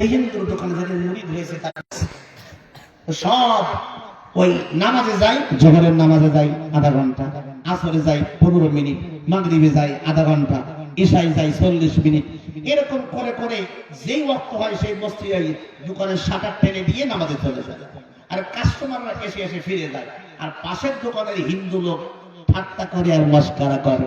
দোকানে যাদের তার সব ওই নামাজে যাই জোহরের নামাজে যাই আধা ঘণ্টা, আসরে যাই পনেরো মিনিট যাই আধা ঘণ্টা ঈশায় যাই চল্লিশ মিনিট। এরকম করে করে যেই ওয়াক্ত হয় সেই মসজিদে দোকানের শাটার টেনে দিয়ে নামাজে চলে যায়। আর কাস্টমাররা এসে এসে ফিরে যায়। আর পাশের দোকানের হিন্দু লোক ঠাট্টা করে আর মস্কারা করে।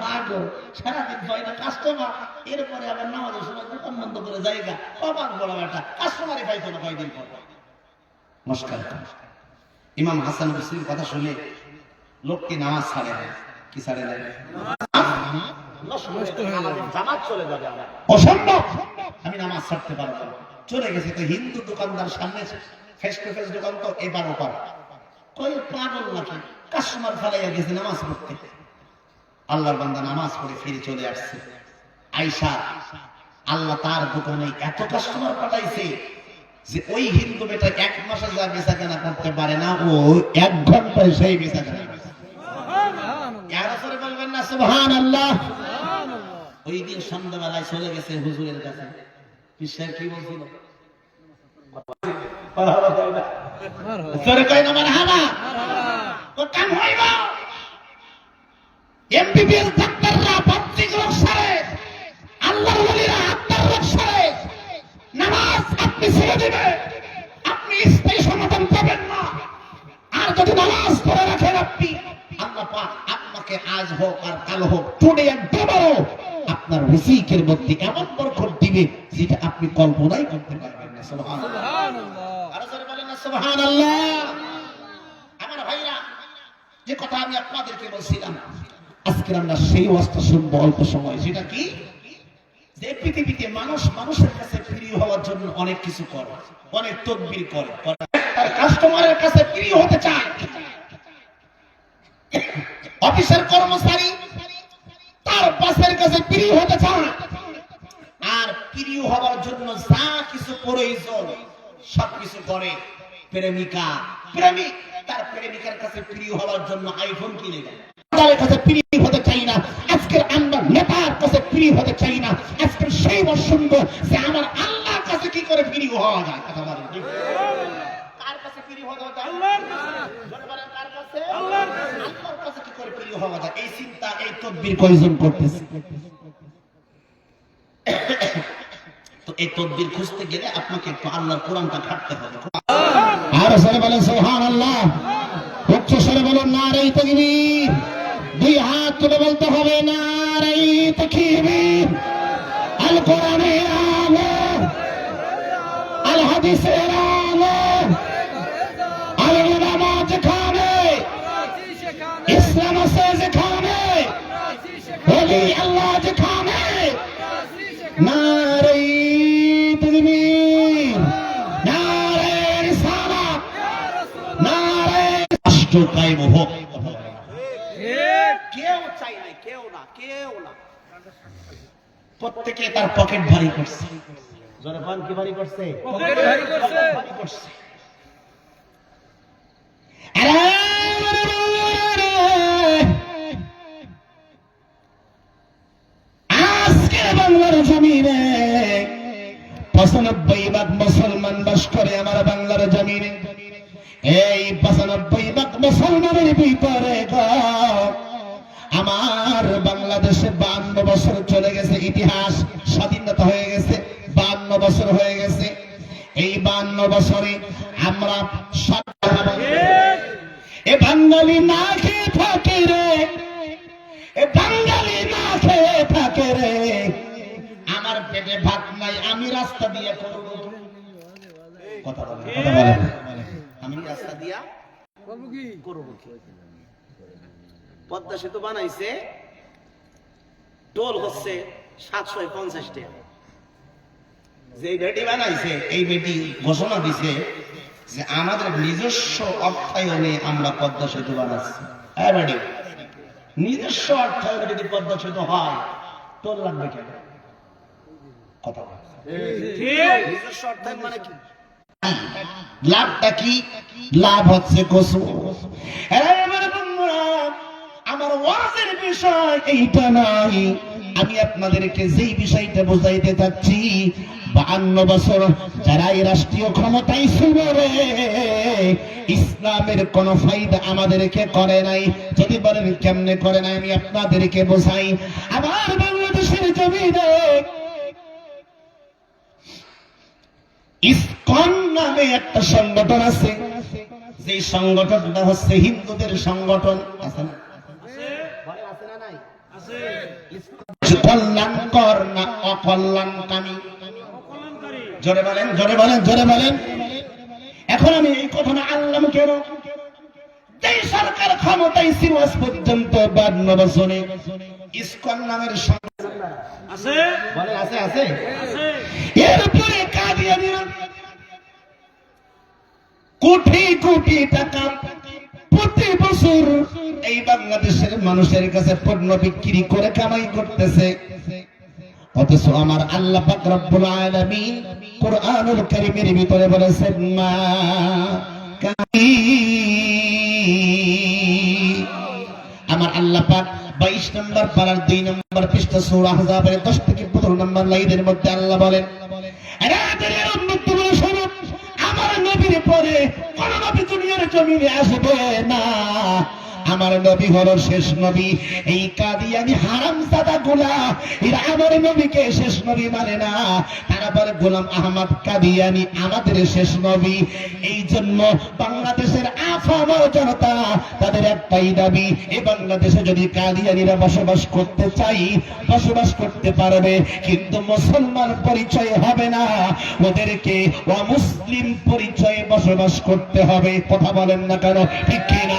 পাগল, সারাদিন হয় না কাস্টমার এরপরে আবার নামাজের সময় দোকান বন্ধ করে জায়গা অবাক বড় একটা কাস্টমারই পাইতো না কয়দিন পর? নমস্কার। ইমাম হাসান কথা শুনে লোককে নামাজ ছাড়ে না। কি ছাড়ে না? চলে যাবে অসম্ভব! আমি নামাজ ছাড়তে পারব না। চলে গেছে তো হিন্দু দোকানদার সামনে ফেস টু ফেস দোকান তো এবার ওপার কই পাগল নাকি? কাস্টমার ফেলাইয়া গেছে নামাজ পড়তে। আল্লাহর বান্দা নামাজ পড়ে ফিরে চলে আসছে। আইসা আল্লাহ তার দোকানে এত কাস্টমার পাঠাইছে যে ওই হিন্দু বেটা এক মাসে যা বেচা কেনা করতে পারে না ও এক ঘন্টায় সেই বেচা কেনা করে। এর উপরে বলবেন না সুবহান আল্লাহ ওই দিন সন্ধ্যাবেলায় চলে গেছে হুজুরের কাছে। কি বলছিল? তোরে কই না মারহাবা। ও কাম হইব। এমবিবিএস ডাক্তাররা বাহ্যিক রোগ সারে আল্লাহর ওলিরা আত্মার রোগ সারে নামাজ আপনি ছেড়ে দিবে। আপনি স্থায়ী সমাধান পাবেন না। আর যদি নামাজ ধরে রাখেন আপনি, আল্লাহ পাক আপনাকে আজ হোক আর কাল হোক টুডে এন্ড টুমরো আপনার রিজিকের মধ্যে এমন বরকত দিবে, যেটা আপনি কল্পনাই করতে পারবেন না। সুবহানাল্লাহ। আরও জোরে বলেন না, সুবহানাল্লাহ। আমার ভাইরা, যে কথা আমি আপনাদেরকে বলছিলাম আজকে আমরা সেই অবস্থা শুনব অল্প সময়। সেটা কি? যে পৃথিবীতে মানুষ মানুষের কাছে প্রিয় হওয়ার জন্য অনেক কিছু করে, অনেক তদবির করে কাস্টমারের কাছে প্রিয় হতে চায় অফিসের কর্মচারী তার বাসের কাছে প্রিয় হতে চায়। আর প্রিয় হওয়ার জন্য যা কিছু প্রয়োজন, সবকিছু করে প্রেমিকা। প্রেমিক, তার প্রেমিকার কাছে প্রিয় হওয়ার জন্য আইফোন কিনে দেয়। তার কাছে প্রিয় হতে চাই না। আজকের আমরা নেতার কাছে প্রিয় হতে চাই না। আজকের সেই শুনব যে আমার আল্লাহর কাছে কি করে প্রিয় হওয়া যায় কথা বলেন কার কাছে প্রিয় হওয়া যায়? জোরে কাছে? আল্লাহর কাছে। কি করে প্রিয় হওয়া যায়? এই চিন্তা এই তদবির কয়জন করতেছে? তো এই তদবির খুঁজতে গেলে আপনাকে একটু আল্লাহর কোরআনটা ঘাটতে হবে। আর সরে বলেন সোহান আল্লাহ উচ্চ স্বরে বলুন না রে তকবীর দুই হাত তুলে বলতে হবে না রে তকবীর আল কোরআনের আলো আল হাদিসের আলো আল উলামা যেখানে। ইসলাম আছে যেখানে। বলি আল্লাহ যেখানে। নারে তকবীর নারে রিসালাত নারে রাষ্ট্র কায়েম হোক কেউ চাই নাই কেউ না কেউ না প্রত্যেকে তার পকেট ভারী করছে। জনগণ কি ভারী করছে? ভারী করছে। জমিনে পঁচানব্বই ভাগ মুসলমান বাস করে আমার বাংলার জমিনে। এই পঁচানব্বই ভাগ মুসলমানের ভিতরে গো, আমার বাংলাদেশে বান্ন বছর চলে গেছে ইতিহাস স্বাধীনতা হয়ে গেছে বান্ন বছর হয়ে গেছে এই বান্ন বছরে আমরা এ বাঙালি না খেয়ে থাকে রে এ বাঙালি না খেয়ে থাকে রে আমার পেটে ভাত নাই আমি রাস্তা দিয়ে করব কথা বলেন। আমি রাস্তা দিয়া করব কি করব কি? পদ্মা সেতু বানাইছে। টোল হচ্ছে সাতশো পঞ্চাশ টাকা। যে বেটি বানাইছে এই বেটি ঘোষণা দিছে যে আমাদের নিজস্ব অর্থায়নে আমরা পদ্মা সেতু বানাচ্ছি। হ্যাঁ বেটি? নিজস্ব অর্থায়নে যদি পদ্মা সেতু হয় টোল লাগবে কেন? কথা নিজস্ব অর্থায়ন মানে কি? লাভটা কি? লাভ হচ্ছে কসু। আমার ওয়াজের বিষয় এইটা নাই। আমি আপনাদেরকে যেই বিষয়টা বোঝাইতে চাচ্ছি, বাহান্ন বছর যারা এই রাষ্ট্রীয় ক্ষমতায় ছিল রে, ইসলামের কোন ফায়দা আমাদেরকে করে নাই। যদি বলেন কেমনে করে নাই, আমি আপনাদেরকে বোঝাই। আমার বাংলাদেশের জমিনে ইসকন নামে একটা সংগঠন আছে। যে সংগঠনটা হচ্ছে হিন্দুদের সংগঠন, আছে না? কল্যাণকর না অকল্যাণকামী। জোরে বলেন জোরে বলেন জোরে বলেন। এখন আমি এই কথাটা আনলাম কেন সরকার ক্ষমতায় ছিল আজ পর্যন্ত বান্ন বছরে ইসকন নামের আছে? বলেন আছে আছে। এরপরে কাদিয়ানিরা কোটি কোটি টাকা প্রতি বছর এই বাংলাদেশের মানুষের কাছে পণ্য বিক্রি করে কামাই করতেছে। অথচ আমার আল্লাহ পাক রব্বুল কোরআনুল কারীমের ভিতরে বলেছেন, মা আমার আল্লাহ পাক বাইশ নম্বর পারার দুই নম্বর পৃষ্ঠা সূরা আহজাবের দশ থেকে পনেরো নম্বর লাইনের মধ্যে আল্লাহ বলেন আমার নবীর পরে নবী দুনিয়ার জমিনে আসবে না। আমার নবী হলো শেষ নবী, এই কাদিয়ানি হারাম সাদা গুলা এরা আমার নবীকে শেষ নবী মানে না। তারা বলে, গোলাম আহমদ কাদিয়ানি আমাদের শেষ নবী। এই জন্য বাংলাদেশের আফামর জনতা তাদের একটাই দাবি এই বাংলাদেশে যদি কাদিয়ানিরা বসবাস করতে চাই, বসবাস করতে পারবে। কিন্তু মুসলমান পরিচয় হবে না। ওদেরকে অমুসলিম পরিচয়ে বসবাস করতে হবে। কথা বলেন না কেন? ঠিক কিনা?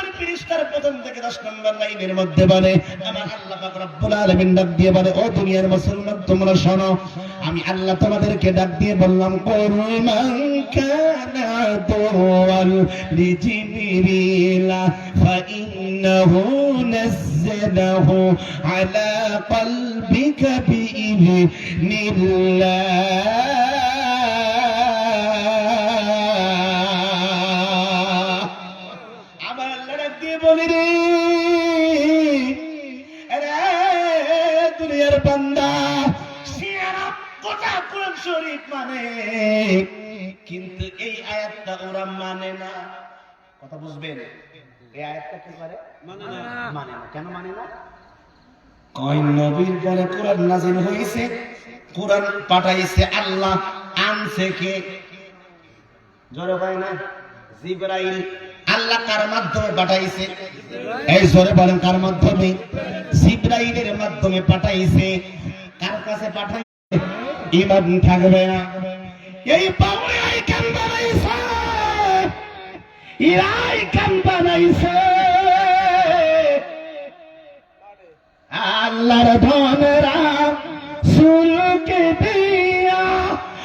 পৃষ্ঠার প্রথম থেকে দশ নম্বর লাইনের মধ্যে বলে, আমার আল্লাহ রব্বুল আলামিন ডাক দিয়ে বলে, ও দুনিয়ার মুসলমান, তোমরা শোনো, আমি আল্লাহ তোমাদেরকে ডাক দিয়ে বললাম করুমান কানা দোয়াল লিজিবিরিলা ফাইন্নাহু নাজ্জালাহু এই আয়াতটা কি করে? মানে না। মানে না। কেন মানে না? কয় নবীর পরে কোরআন নাজিল হয়েছে কোরআন পাঠাইছে আল্লাহ আনছে কে? জোরে না। জিব্রাইল আল্লাহ কার মাধ্যমে পাঠাইছে? এই জোরে বলেন কার মাধ্যমে? জিব্রাইলের মাধ্যমে পাঠাইছে। কার কাছে পাঠাইছে? ইমান থাকবে না। এই পাওয়াই আই কান ইরাই কান বানাইছে। আল্লাহর ধনরা সুলকে দিয়া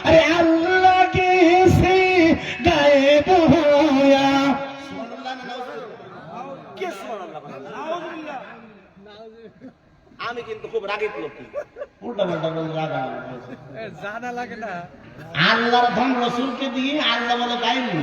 আরে আল্লাহ সে গায়েব? নাউজুবিল্লাহ। আমি কিন্তু খুব রাগিত লোক উল্টা পাল্টা বলে রাগা জানা লাগে না। আল্লাহর ধন রসুলকে দিয়ে আল্লাহ বলে গাইনি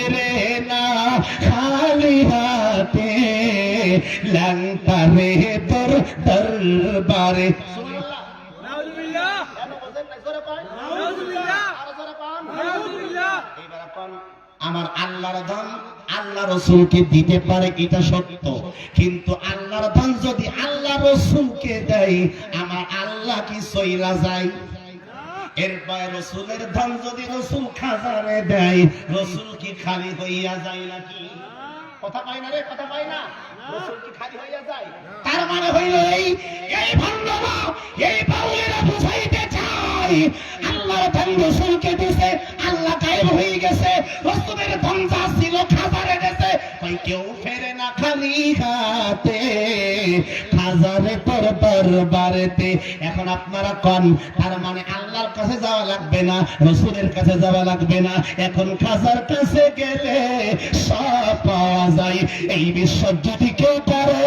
লাংটা রে তোর দরবারে। আমার আল্লাহর ধন আল্লাহ রসুলকে দিতে পারে, এটা সত্য। কিন্তু আল্লাহর ধন যদি আল্লাহ রসুলকে দেয়, আমার আল্লাহ কি সইলা যায়? এরপরে রসুলের ধন যদি রসুল খাজানে দেয়, রসুল কি খালি হইয়া যায় নাকি? কথা পাই না রে, কথা পাই না? তার মানে হইল এই এই ভণ্ডরা এই বাউলেরা বুঝাইতে চাই আল্লাহর ধন রসুলকে দিছে, আল্লাহ গায়েব হয়ে গেছে রসুলের ধন যা ছিল, খাজারে গেছে। কেউ? হাতে খাজারে তোর দরবারেতে এখন আপনারা কন, তার মানে আল্লাহর কাছে যাওয়া লাগবে না, রসুলের কাছে যাওয়া লাগবে না। এখন খাজার কাছে গেলে সব পাওয়া যায়। এই বিশ্ব যদি কেউ পারে,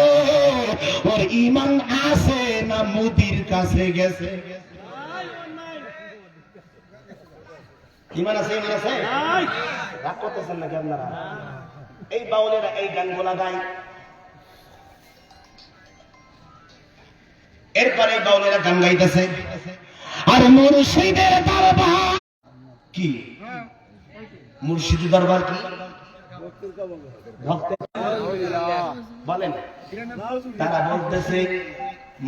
ওর ইমান আছে না মুদির কাছে গেছে? ইমান আছে ইমান আছে? রাগ করতেছেন নাকি আপনারা? এই বাউলেরা এই গানগুলা গায়। এরপরে বাউলেরা গান গাইতেছে। আর মুর্শিদের দরবার কি? মুর্শিদের দরবার কি? বলেন। তারা বলতেছে,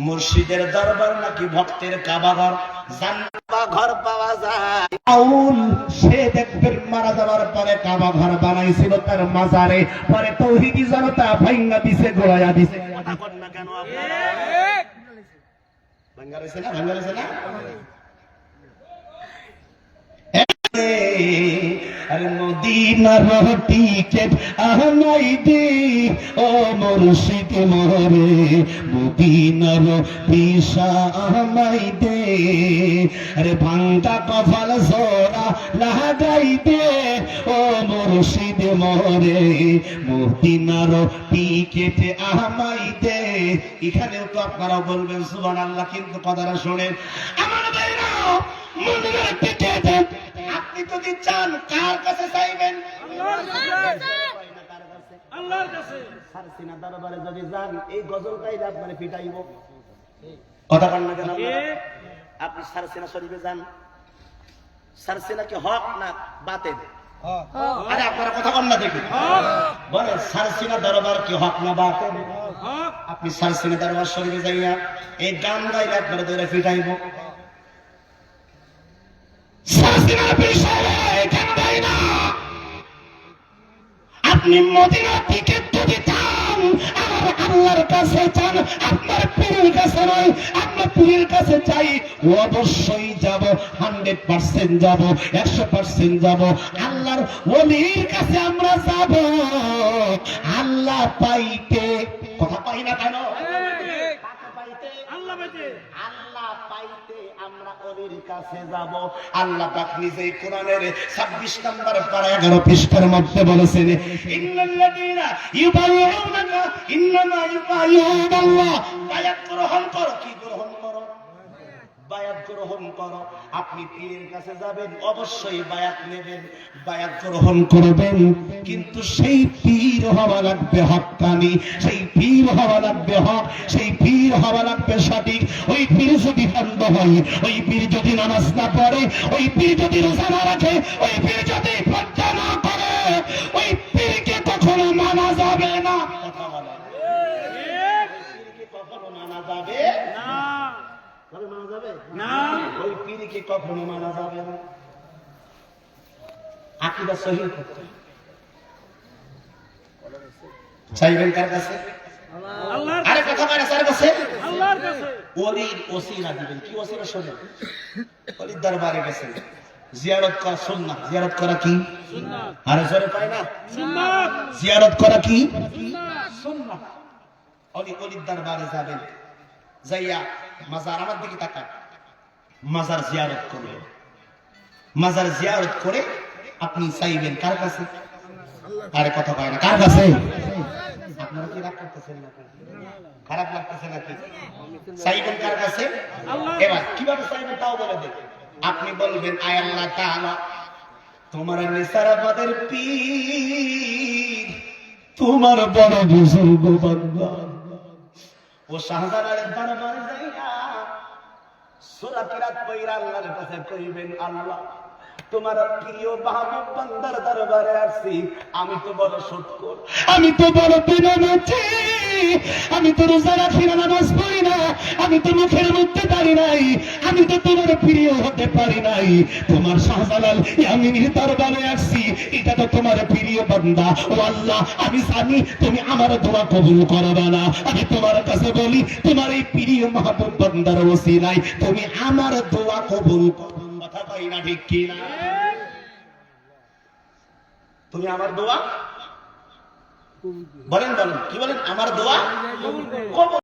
মুর্শিদের দরবার নাকি ভক্তের কাবাঘর জান্নাত ঘর পাওয়া যায়। আউল সে দেখবেন মারা যাওয়ার পরে কাবা ঘর বানাইছিল তার মাজারে। পরে তৌহিদি জনতা ভাঙ্গা দিছে গোয়া দিছে। কথা কন না কেন আপনারা? ভাঙ্গা রয়েছে না? ভাঙ্গা না? ও আরে ভাঙ্গা কফল জোড়া লাগাই দে ও মুর্শিদ দে এখানেও তো আপনারা বলবেন, সুবহানাল্লাহ, কিন্তু কথাটা শুনেন। আমার আপনি যদি চান কার কাছে চাইবেন? সারসিনা দরবারে যদি যান এই গজল গাইলে আপনারে পিটাইব কথা কথা কন না কেন আপনি সারসিনা শরীফে যান। সারসিনা কি হক না বাতেল? আরে আপনারা কথা কন না দেখি বলে সারসিনা দরবার কি হক না বাতেল? আপনি সারসিনা দরবার শরীফে যাইয়া এই গান গাইলে আপনারা ধরে ফিটাইব। আপনি মদিনার দিকে যদি চান আমার আল্লাহর কাছে চান আপনার পীরের কাছে নয় আপনার পীরের কাছে চাই অবশ্যই যাব, হান্ড্রেড পার্সেন্ট যাব, একশো পার্সেন্ট যাব। আল্লাহর ওলির কাছে আমরা যাব। আল্লাহ পাইতে কথা পাই না কেন কাকে পাইতে আল্লাহ পাইতে আল্লাহ পাইতে ওলির কাছে যাব। আল্লাহ পাক নিজেই কোরআনের 26 নম্বর পারা 11 পৃষ্ঠার মধ্যে বলেছেন, ইন্নাল্লাযীনা ইউবাইয়ুনাকা ইন্নামা ইউবাইয়ুনাল্লাহ বায়াত গ্রহণ করো কি বায়াত গ্রহণ করো। আপনি পীরের কাছে যাবেন, অবশ্যই বায়াত নেবেন, বায়াত গ্রহণ করবেন। কিন্তু সেই পীর হওয়া লাগবে হক্কানি সেই পীর হওয়া লাগবে হক, সেই পীর হওয়া লাগবে সঠিক। ওই পীর যদি বন্ধ হয়, ওই পীর যদি নামাজ না পড়ে, ওই পীর যদি রোজা না রাখে, ওই পীর যদি পর্দা না তবে মানা যাবে? ওই পীরকে কখনো মানা যাবে না। আকিদা সহি করতে চাইবেন কার কাছে? আরে কথা বলে কাছে? আল্লাহর কাছে। ওলির ওসিলা দিবেন। কি ওসিলা শোনেন? অলির দরবারে গেছেন। জিয়ারত করা সুন্নাত। জিয়ারত করা কি? সুন্নাত। আরে জোরে পায় না। সুন্নাত। জিয়ারত করা কি? সুন্নাত। অলির দরবারে যাবেন। যাইয়া মাজার আমার দিকে তাকান মাজার জিয়ারত করবেন মাজার জিয়ারত করে আপনি চাইবেন কার কাছে? আরে কথা কয় না, কার কাছে? আপনারা কি নাকি? খারাপ লাগতেছে নাকি? চাইবেন কার কাছে? এবার, কীভাবে চাইবেন তাও বলে দেন। আপনি বলবেন, আয় আল্লাহ তাআলা, তোমার নিসারাবাদের পীর, তোমার বড় বুজুর্গ বান্দা। ও শাহজালালের দরবারে যাইয়া সূরা কিরাত পয়রা আল্লাহর কাছে কইবেন, আল্লাহ, তোমার প্রিয় মাহবুব বান্দার দরবারে আসছি। আমি তো বড় সৎকর আমি তো বড় পেনাচ্ছি আমি তো রোজা রাখি না নামাজ পড়ি না। আমি তো মুখের মধ্যে দাঁড়ি নাই। আমি তো তোমার প্রিয় হতে পারি নাই। তোমার শাহজালাল আমি দরবারে আসছি। এটা তো তোমার প্রিয় বান্দা। ও আল্লাহ আমি জানি তুমি আমার দোয়া কবুল করবে না। আমি তোমার কাছে বলি তোমার এই প্রিয় মাহবুব বান্দার ওসিলাই তুমি আমার দোয়া কবুল কথা পাই না ঠিক কি না তুমি আমার দোয়া? বলেন বলেন কি বলেন? আমার দোয়া? কবুল